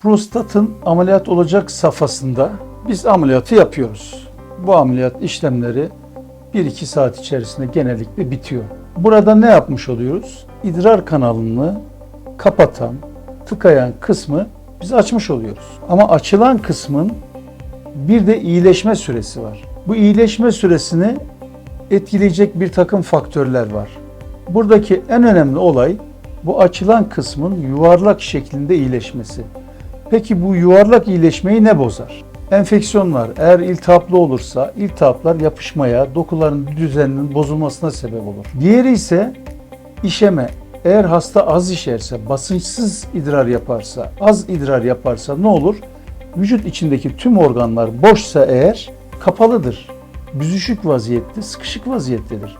Prostatın ameliyat olacak safhasında biz ameliyatı yapıyoruz. Bu ameliyat işlemleri 1-2 saat içerisinde genellikle bitiyor. Burada ne yapmış oluyoruz? İdrar kanalını kapatan, tıkayan kısmı biz açmış oluyoruz. Ama açılan kısmın bir de iyileşme süresi var. Bu iyileşme süresini etkileyecek bir takım faktörler var. Buradaki en önemli olay bu açılan kısmın yuvarlak şeklinde iyileşmesi. Peki bu yuvarlak iyileşmeyi ne bozar? Enfeksiyonlar eğer iltihaplı olursa iltihaplar yapışmaya, dokuların düzeninin bozulmasına sebep olur. Diğeri ise işeme. Eğer hasta az işerse, basınçsız idrar yaparsa, az idrar yaparsa ne olur? Vücut içindeki tüm organlar boşsa eğer kapalıdır. Büzüşük vaziyette, sıkışık vaziyettedir.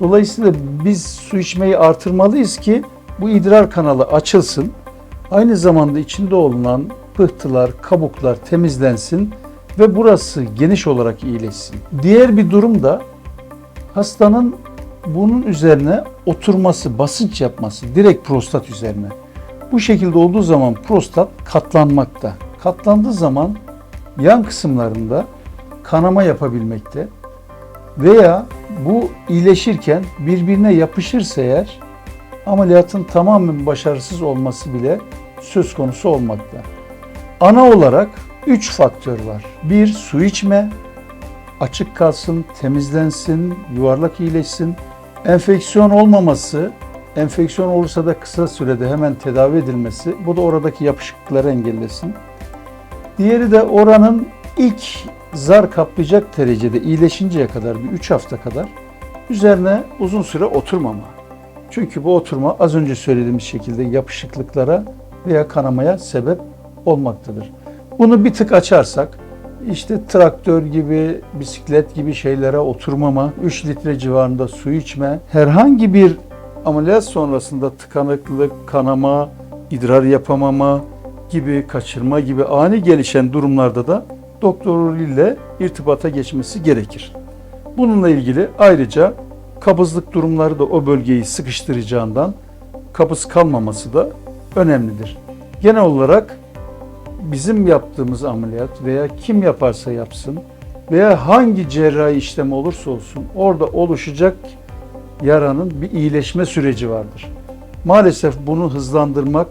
Dolayısıyla biz su içmeyi artırmalıyız ki bu idrar kanalı açılsın. Aynı zamanda içinde olunan pıhtılar, kabuklar temizlensin ve burası geniş olarak iyileşsin. Diğer bir durum da hastanın bunun üzerine oturması, basınç yapması direkt prostat üzerine. Bu şekilde olduğu zaman prostat katlanmakta. Katlandığı zaman yan kısımlarında kanama yapabilmekte veya bu iyileşirken birbirine yapışırsa eğer ameliyatın tamamen başarısız olması bile söz konusu olmakta. Ana olarak 3 faktör var. Bir su içme, açık kalsın, temizlensin, yuvarlak iyileşsin. Enfeksiyon olmaması, enfeksiyon olursa da kısa sürede hemen tedavi edilmesi, bu da oradaki yapışıklıkları engellesin. Diğeri de oranın ilk zar kaplayacak derecede iyileşinceye kadar bir 3 hafta kadar üzerine uzun süre oturmama. Çünkü bu oturma az önce söylediğimiz şekilde yapışıklıklara veya kanamaya sebep olmaktadır. Bunu bir tık açarsak işte traktör gibi, bisiklet gibi şeylere oturmama, 3 litre civarında su içme, herhangi bir ameliyat sonrasında tıkanıklık, kanama, idrar yapamama gibi, kaçırma gibi ani gelişen durumlarda da doktor ile irtibata geçmesi gerekir. Bununla ilgili ayrıca kabızlık durumları da o bölgeyi sıkıştıracağından kabız kalmaması da önemlidir. Genel olarak bizim yaptığımız ameliyat veya kim yaparsa yapsın veya hangi cerrahi işlem olursa olsun orada oluşacak yaranın bir iyileşme süreci vardır. Maalesef bunu hızlandırmak,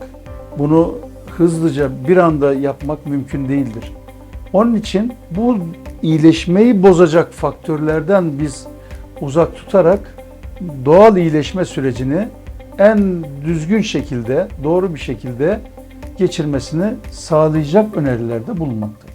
bunu hızlıca bir anda yapmak mümkün değildir. Onun için bu iyileşmeyi bozacak faktörlerden biz uzak tutarak doğal iyileşme sürecini en düzgün şekilde, doğru bir şekilde geçirmesini sağlayacak önerilerde bulunmaktayız.